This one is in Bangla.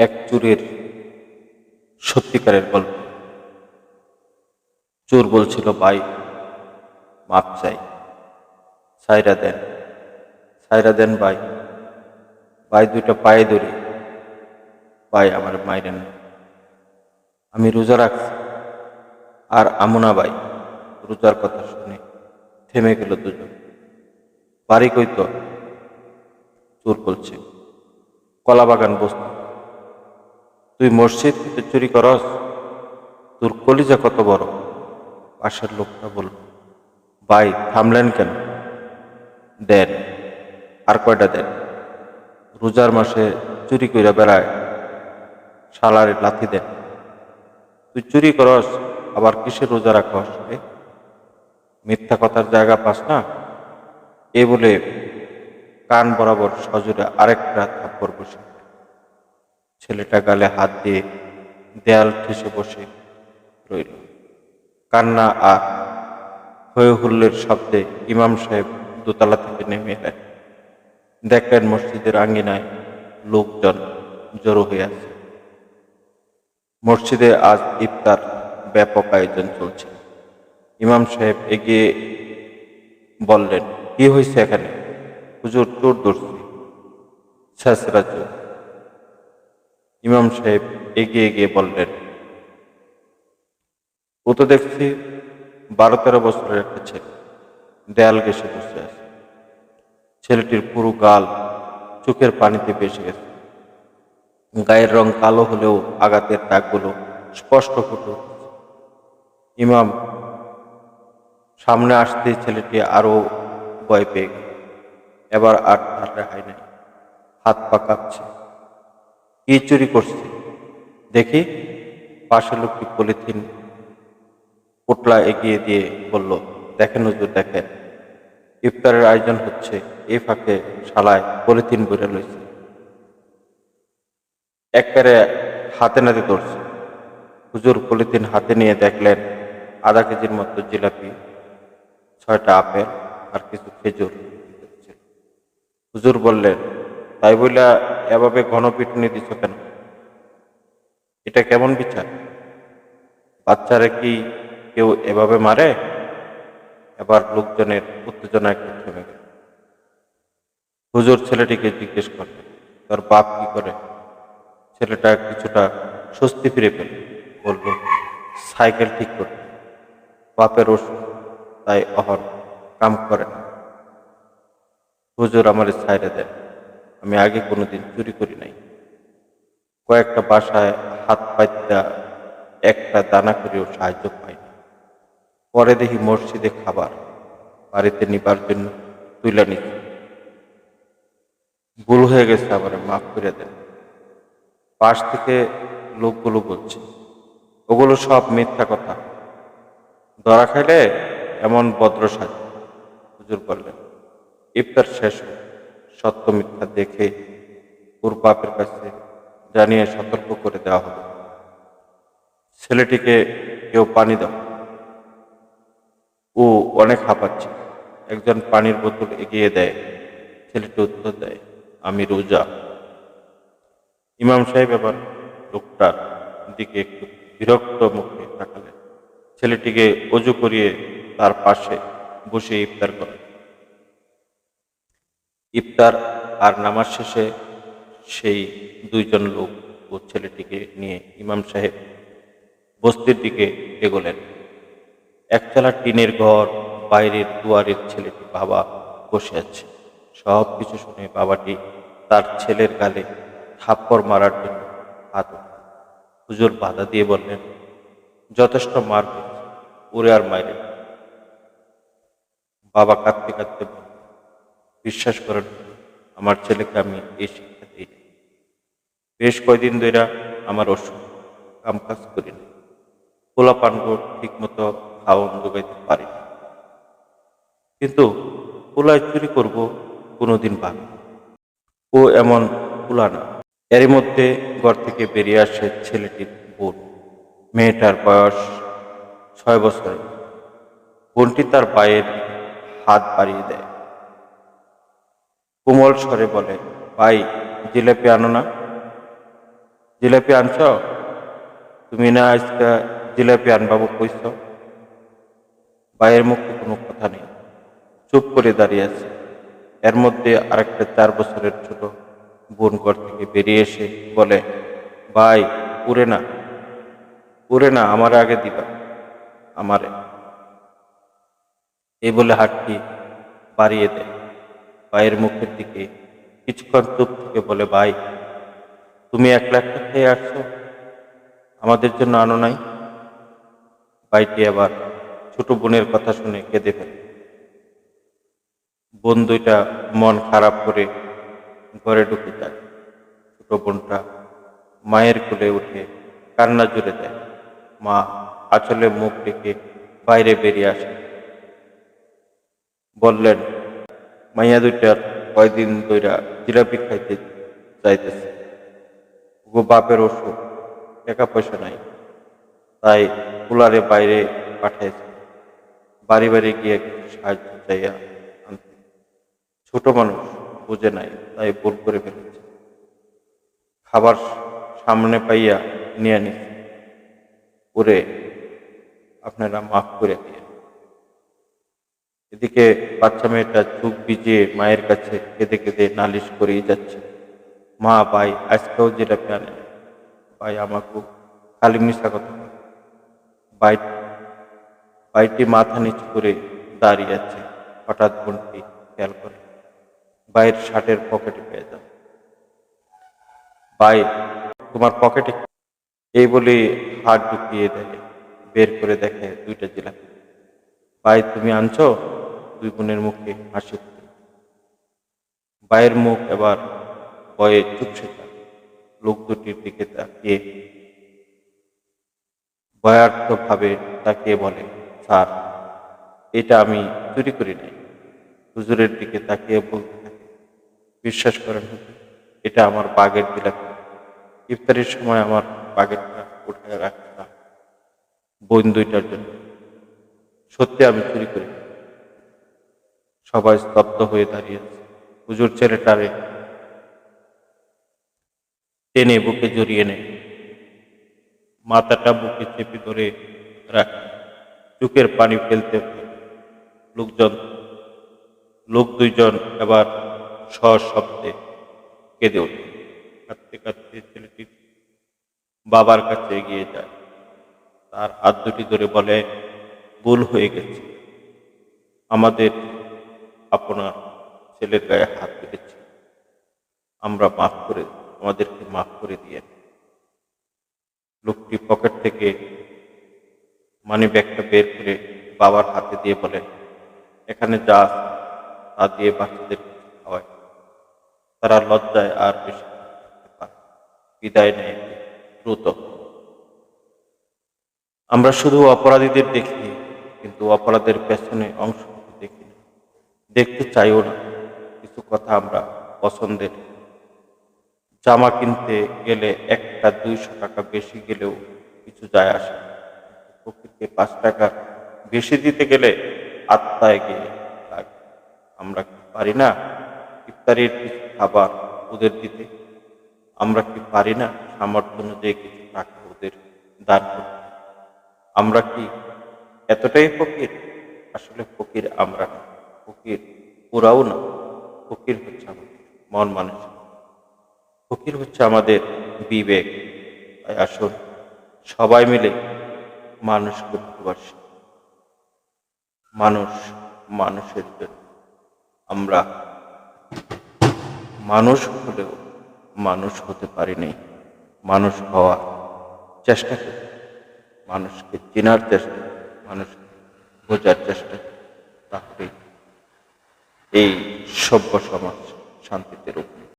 এক চোরের সত্যিকারের গল্প। চোর বলছিল, ভাই, মাপ চাই। সাইরা দেন। সাইরা দেন, ভাই। ভাই, দুইটা পায়ে ধরি। ভাই, আমার না আমি রোজা রাখছি। আর আমুনা, ভাই, রোজার কথা শুনে থেমে গেল দুজন। বাড়ি কই তো চোর বলছে কলা বাগান বসত। তুই মসজিদ চুরি করস, তোর কলিজা কত বড়? পাশের লোকটা বলল, ভাই, থামলেন কেন? দেন, আর কয়টা দেন? রোজার মাসে চুরি কইরা বেড়ায়, শালারে লাথি দেন। তুই চুরি করস, আবার কিসে রোজা রাখস? মিথ্যা কথার জায়গা পাস না? এ বলে কান বরাবর সজোরে আরেকটা থাপ্পড় বসে। ছেলেটা গালে হাত দিয়ে দেয়াল ঠেসে বসে রইল। কান্না আর হয়ে হুল্লের শব্দে ইমাম সাহেব দোতলা থেকে নেমে এলেন। দেখলেন মসজিদের আঙ্গিনায় লোকজন জড়ো হয়ে আছে। মসজিদে আজ ইফতার ব্যাপক আয়োজন চলছে। ইমাম সাহেব এগিয়ে বললেন, কি হয়েছে এখানে? হুজুর চোর ধরছি। ছেঁচড়া চোর ইমাম সাহেব এগিয়ে গিয়ে বললেন, ও তো দেখছি বারো তেরো বছরের একটা ছেলে, দেয়াল ঘেসে বসে আছে। ছেলেটির পুরো গাল চোখের পানিতে ভেসে গেছে। গায়ের রং কালো হলেও আঘাতের দাগগুলো স্পষ্ট ফুটে ইমাম সামনে আসতেই ছেলেটি আরও ভয় পেয়ে গেল। এবার আর তার রেহাই নেই। হাত পা কাঁপছে। কি চুরি করছে? দেখি পাশের লোকটি পলিথিন পোটলা এগিয়ে দিয়ে বলল, দেখেন হুজুর, দেখেন। ইফতারের আয়োজন হচ্ছে। এ ফাঁকে শালায় পলিথিন বইরে লইছে। একবারে হাতে নাতে ধরছে। হুজুর পলিথিন হাতে নিয়ে দেখলেন আধা কেজির মতো জিলাপি, ছয়টা আপেল আর কিছু খেজুর হুজুর বললেন তাই বইলা এভাবে ঘন পিটুনি দিছ কেন? এটা কেমন বিচার? বাচ্চারা কি কেউ এভাবে মারে? এবার লোকজনের উত্তেজনা একটু থেমে গেল। হুজুর ছেলেটিকে জিজ্ঞেস করে তোর বাপ কি করে? ছেলেটা কিছুটা স্বস্তি ফিরে পেল। বলল, সাইকেল ঠিক করতে। বাপের ওষুধ, তাই অহর কাম করে না। হুজুর আমার ছাইরে দেন। আমি আগে কোনোদিন চুরি করি নাই। কয়েকটা বাসায় হাত পাইতা একটা দানা করেও সাহায্য পাইনি পরে দেখি মসজিদে খাবার, বাড়িতে নিবার জন্য তুলে নিচ্ছি ভুল হয়ে গেছে আবার মাফ করে দেন। পাশ থেকে লোকগুলো বলছে, ওগুলো সব মিথ্যা কথা। ধরা খাইলে এমন ভদ্র সাজ হুজুর বললেন, ইফতার শেষ হল। সত্য মিথ্যা দেখে ওর বাপের কাছে জানিয়ে সতর্ক করে দেওয়া হবে ছেলেটিকে কেউ পানি দাও। ও অনেক হাঁপাচ্ছে। একজন পানির বোতল এগিয়ে দেয়। ছেলেটি উত্তর দেয়, আমি রোজা। ইমাম সাহেব এবার লোকটার দিকে একটু বিরক্ত মুখে তাকালেন। ছেলেটিকে অজু করিয়ে তার পাশে বসে ইফতার করেন। ইফতার আর নামাজ শেষে সেই দুইজন লোক ও ছেলেটিকে নিয়ে ইমাম সাহেব বস্তির দিকে এগোলেন। একতলা টিনের ঘর, বাইরের দুয়ারের ছেলেটি বাবা বসে আছে। সব কিছু শুনে বাবাটি তার ছেলের গালে থাপ্পড় মারার জন্য হাত। হুজুর বাধা দিয়ে বললেন, যথেষ্ট মার ওরে আর মাইরে বাবা কাঁদতে কাঁদতে বিশ্বাস করেন আমার ছেলেকে আমি এই শিক্ষা দিই বেশ কয়দিন ধরে আমার অসুখ কাম কাজ করি না পোলা পানগো ঠিক মতো খাওয়ান যোগাইতে পারি না কিন্তু পোলায় চুরি করব কোনোদিন ভাবি ও এমন পোলা না। এরই মধ্যে ঘর থেকে বেরিয়ে আসে ছেলেটির বোন। মেয়েটার বয়স ছয় বছরে বোনটি তার পায়ের হাত বাড়িয়ে দেয়। কোমল স্বরে বলে, ভাই, জিলেপি আনো না। জিলাপি আনছ? তুমি না আজকে জিলাপি আনবাবু কইছ? বাইয়ের মুখে কোনো কথা নেই। চুপ করে দাঁড়িয়ে আছে। এর মধ্যে আরেকটা চার বছরের ছোট বোন ঘর থেকে বেরিয়ে এসে বলে, ভাই, উড়ে না। উড়ে না, আমার আগে দিবা। আমারে। এই বলে হাতটি বাড়িয়ে দেয়। ভাইয়ের মুখের দিকে কিছুক্ষণ চুপ থেকে বলে, ভাই, তুমি এক লাখ খেয়ে আসছো? আমাদের জন্য আনো নাই? ভাইটি আবার ছোট বোনের কথা শুনে কেঁদে ফেলে। বোন দুইটা মন খারাপ করে ঘরে ঢুকে যায়। ছোট বোনটা মায়ের কোলে উঠে কান্না জুড়ে দেয়। মা আঁচলে মুখ ডেকে বাইরে বেরিয়ে আসে। বললেন মাইয়া দুইটার কয়দিন ধইরা জিলাপি খাইতে যাইতেছে। গো বাপের ওষুধ, টাকা পয়সা নাই। তাই কুলারে বাইরে পাঠাইছে। বাড়ি বাড়ি গিয়ে সাহায্য চাইয়া আনতে ছোট মানুষ, বুঝে নাই, তাই ভুল করে ফেলেছে। খাবার সামনে পাইয়া নিয়ে নিছে করে আপনারা মাফ করে দিয়ে এদিকে বাচ্চা মেয়েটা চোখ ভিজিয়ে মায়ের কাছে কেঁদে কেঁদে নালিশ করেই যাচ্ছে। মা, ভাই, আজকেও যেটা আনে ভাই, আমাকে খালি মিশা কথা। ভাই ভাইটি মাথা নিচু করে দাঁড়িয়ে আছে। হঠাৎ বোনটি খেয়াল করে। ভাইয়ের শার্টের পকেটে পেয়ে যাও ভাই, তোমার পকেটে এই বলে হাত ঢুকিয়ে দেয়, বের করে দেখে দুইটা জিলাপি। ভাই, তুমি আনছো? দুই বোনের মুখে হাসি ফুটে। ভাইয়ের মুখ এবার ভয়ে চুপসে যায় লোক দুটির দিকে তাকিয়ে ভয়ার্থ ভাবে তাকিয়ে বলে, স্যার, এটা আমি চুরি করি নাই। হুজুরের দিকে তাকিয়ে বলতে থাকে, বিশ্বাস করেন হুজুর, এটা আমার বাগের জিলাপি ইফতারির সময় আমার বাগেরটা উঠে রাখতাম বোন দুইটার জন্য। সত্যি আমি চুরি করি। সবাই স্তব্ধ হয়ে দাঁড়িয়েছে। হুজুর ছেলেটারে টেনে। বুকে জড়িয়ে নেয়। মাথাটা বুকে চেপে ধরে রাখে। চোখের পানি ফেলতে লোকজন, লোক দুইজন এবার সশব্দে কেঁদে ওঠে। কাঁদতে কাঁদতে ছেলেটি বাবার কাছে এগিয়ে যায়। তার হাত দুটি ধরে বলে, ভুল হয়ে গেছে। আমাদের আপনার ছেলের গায়ে হাত তুলেছি আমরা মাফ করে আমাদেরকে মাফ করে দিয়ে লোকটি পকেট থেকে মানি ব্যাগটা বের করে বাবার হাতে দিয়ে বলে, এখানে যা তা দিয়ে বাচ্চাদের খাওয়ায় তারা লজ্জায় আর বেশি। বিদায় নেয় দ্রুত। আমরা শুধু অপরাধীদের দেখি, কিন্তু অপরাধের পেছনে অংশ দেখতে চাইও না। কিছু কথা আমরা পছন্দের। জামা কিনতে গেলে একটা দুইশো টাকা বেশি গেলেও কিছু যায় আসে। ফকিরকে পাঁচ টাকা বেশি দিতে গেলে আত্মায় গিয়ে লাগে। আমরা কি পারি না ইফতারির কিছু খাবার ওদের দিতে? আমরা কি পারি না সামর্থ্য অনুযায়ী কিছু টাকা ওদের দান করতে? আমরা কি এতটাই ফকির? আসলে ফকির আমরা ফকির, ওরাও না, ফকির হচ্ছে আমাদের মন মানুষ। ফকির হচ্ছে আমাদের বিবেক। আসুন, সবাই মিলে মানুষকে ভালোবাসি। মানুষ মানুষের জন্য আমরা মানুষ হলেও মানুষ হতে পারিনি। মানুষ হওয়ার চেষ্টা করি। মানুষকে চেনার চেষ্টা, মানুষকে বোঝার চেষ্টা করি। তাহলে এই সভ্য সমাজ শান্তিতে রূপ।